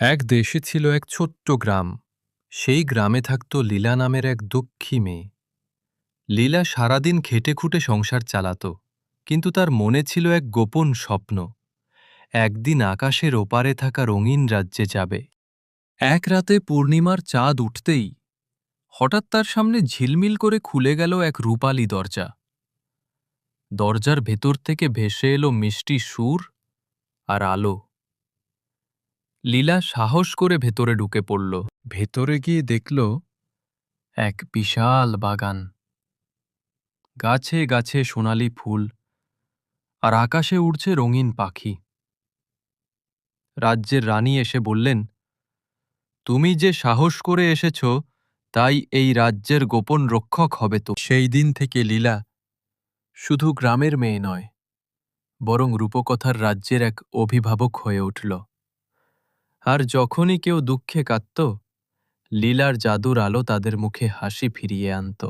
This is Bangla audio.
এক দেশে ছিল এক ছোট্ট গ্রাম। সেই গ্রামে থাকত লীলা নামের এক দুঃখী মেয়ে। লীলা সারাদিন খেটে খুঁটে সংসার চালাত, কিন্তু তার মনে ছিল এক গোপন স্বপ্ন। একদিন আকাশের ওপারে থাকা রঙিন রাজ্যে যাবে। এক রাতে পূর্ণিমার চাঁদ উঠতেই হঠাৎ তার সামনে ঝিলমিল করে খুলে গেল এক রূপালী দরজা। দরজার ভেতর থেকে ভেসে এলো মিষ্টি সুর আর আলো। লীলা সাহস করে ভেতরে ঢুকে পড়ল। ভেতরে গিয়ে দেখল এক বিশাল বাগান। গাছে গাছে সোনালি ফুল আর আকাশে উড়ছে রঙিন পাখি। রাজ্যের রানী এসে বললেন তুমি যে সাহস করে এসেছ তাই এই রাজ্যের গোপন রক্ষক হবে তো সেই দিন থেকে লীলা শুধু গ্রামের মেয়ে নয় বরং রূপকথার রাজ্যের এক অভিভাবক হয়ে উঠল। আর যখনই কেউ দুঃখে কাঁদত লীলার জাদুর আলো তাদের মুখে হাসি ফিরিয়ে আনত।